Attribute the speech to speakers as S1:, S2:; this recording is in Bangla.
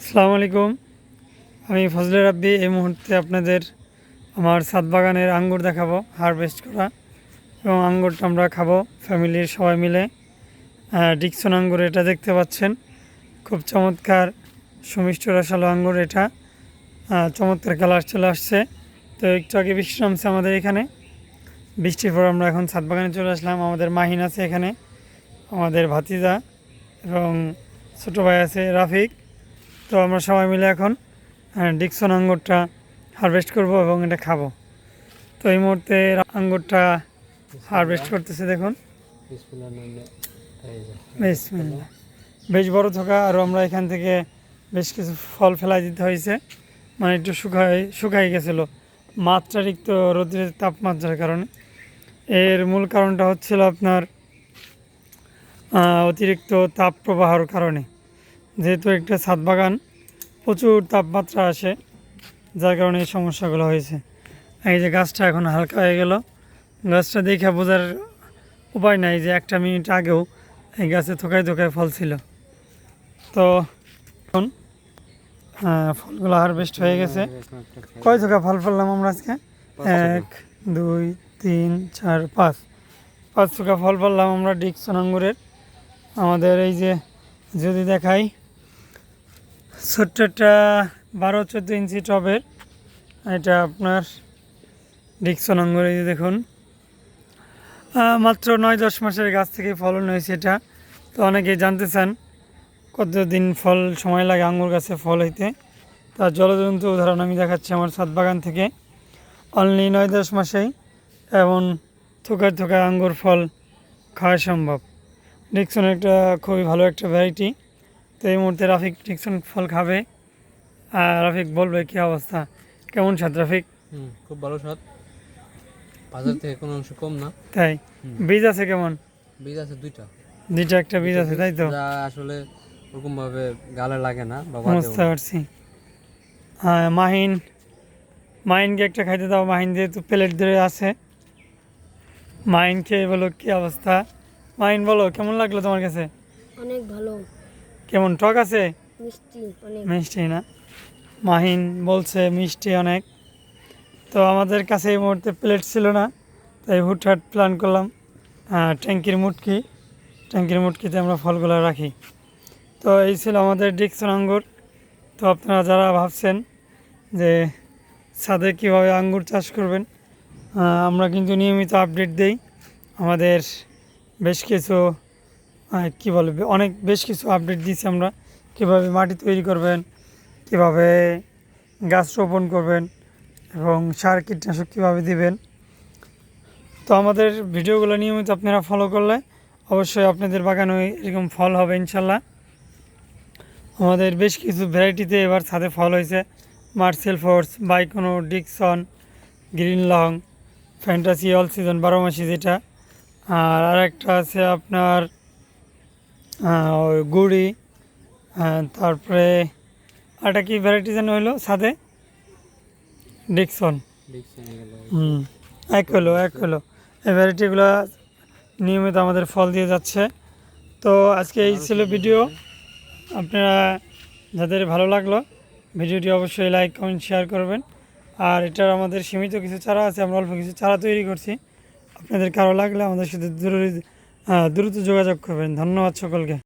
S1: আসসালামু আলাইকুম। আমি ফজলে রাব্বি, এই মুহূর্তে আপনাদের আমার সাত বাগানের আঙ্গুর দেখাবো, হারভেস্ট করা। এবং আঙ্গুরটা আমরা খাব, ফ্যামিলির সবাই মিলে। ডিকসন আঙ্গুর এটা দেখতে পাচ্ছেন। খুব চমৎকার, সুমিষ্ট রসালো আঙ্গুর এটা। চমৎকার কালার চলে আসছে। তো একটু আগে বৃষ্টি নামছে আমাদের এখানে। বৃষ্টির পর আমরা এখন সাত বাগানে চলে আসলাম। আমাদের মাহিন আছে এখানে, আমাদের ভাতিজা এবং ছোটো ভাই আছে রাফিক। তো আমরা সবাই মিলে এখন ডিকসন আঙ্গুরটা হারভেস্ট করব এবং এটা খাব। তো এই মুহূর্তে আঙ্গুরটা হারভেস্ট করতেছে, দেখুন। বেশ বড় থাকা, আর আমরা এখান থেকে বেশ কিছু ফল ফেলাই দিতে হয়েছে। মানে একটু শুকাই শুকাই গেছিল। মাত্রাতিরিক্ত রোদ্রের তাপমাত্রার কারণে। এর মূল কারণটা হচ্ছিল আপনার অতিরিক্ত তাপ প্রবাহর কারণে। যেহেতু একটা ছাদ বাগান প্রচুর তাপমাত্রা আসে যার কারণে এই সমস্যাগুলো হয়েছে। এই যে গাছটা এখন হালকা হয়ে গেল। গাছটা দেখে বোঝার উপায় নাই যে একটা মিনিট আগেও এই গাছে থোকায় থোকায় ফল ছিল। তো এখন ফলগুলো হারভেস্ট হয়ে গেছে। কয় থোকা ফল ফেললাম আমরা আজকে? এক দুই তিন চার পাঁচ। পাঁচ থোকা ফল ফেললাম আমরা ডিকসন আঙ্গুরের। আমাদের এই যে যদি দেখাই ছোট্ট একটা বারো চোদ্দ ইঞ্চি টবের। এটা আপনার ডিকসন আঙ্গুর দেখুন। মাত্র নয় দশ মাসের গাছ থেকে ফলন হয়েছে এটা। তো অনেকেই জানতে চান কতদিন ফল সময় লাগে আঙ্গুর গাছে ফল হইতে। তার জলজন্ত উদাহরণ আমি দেখাচ্ছি আমার ছাদ বাগান থেকে। অনলি নয় দশ মাসেই এমন থোকায় থোকায় আঙ্গুর ফল খাওয়া সম্ভব। ডিকসন একটা খুবই ভালো একটা ভ্যারাইটি তো এই মুহূর্তে রাফিক ডিকসন ফল খাবে। আর রাফিক বলবে কি অবস্থা? কেমন স্বাদ রাফিক?
S2: খুব ভালো স্বাদ বাজার থেকে কোনো অংশ কম না।
S1: তাই? বীজ আছে কেমন?
S2: বীজ আছে দুইটা।
S1: দুইটা একটা বীজ আছে তাই তো?
S2: আসলে ওরকম ভাবে গালে লাগে না
S1: বুঝতে পারছি। হ্যাঁ মাহিন মাহিনকে একটা খাইতে দাও। মাহিন যেহেতু প্লেট ধরে আছে। মাহিন খেয়ে বলো কি অবস্থা? মাহিন বলো কেমন লাগল তোমার কাছে?
S3: অনেক ভালো।
S1: কেমন টক আছে?
S3: মিষ্টি
S1: মিষ্টি না? মাহিন বলছে মিষ্টি অনেক। তো আমাদের কাছে এই মুহূর্তে প্লেট ছিল না তাই হুটহাট প্ল্যান করলাম ট্যাঙ্কির মুটকি। ট্যাঙ্কির মুটকিতে আমরা ফলগুলো রাখি। তো এই ছিল আমাদের ডিকসন আঙ্গুর। তো আপনারা যারা ভাবছেন যে ছাদে কীভাবে আঙ্গুর চাষ করবেন আমরা কিন্তু নিয়মিত আপডেট দেই। আমাদের বেশ কিছু কি বলে অনেক বেশ কিছু আপডেট দিয়েছি আমরা। কীভাবে মাটি তৈরি করবেন, কীভাবে গাছ রোপণ করবেন এবং সার কীটনাশক কীভাবে দিবেন। তো আমাদের ভিডিওগুলো নিয়মিত আপনারা ফলো করলে অবশ্যই আপনাদের বাগানে এরকম ফল হবে ইনশাল্লাহ। আমাদের বেশ কিছু ভ্যারাইটিতে এবার ছাদে ফল হয়েছে। Marcel force বাইকোনো Dixon green long fantasy all season বারো মাসি যেটা। আর আরেকটা আছে আপনার ওই গুড়ি তারপরে আরেকটা কি ভ্যারাইটি যেন হলো ছাদে ডিকসন
S2: ডিকশন
S1: হুম এক হলো এক হলো এই ভ্যারাইটিগুলো নিয়মিত আমাদের ফল দিয়ে যাচ্ছে। তো আজকে এই ছিল ভিডিও আপনারা যাদের ভালো লাগল ভিডিওটি অবশ্যই লাইক কমেন্ট শেয়ার করবেন। আর এটার আমাদের সীমিত কিছু চারা আছে আমরা অল্প কিছু চারা তৈরি করছি। আপনাদের কারও লাগলে আমাদের সাথে আহ, দ্রুত যোগাযোগ করবেন ধন্যবাদ সকলকে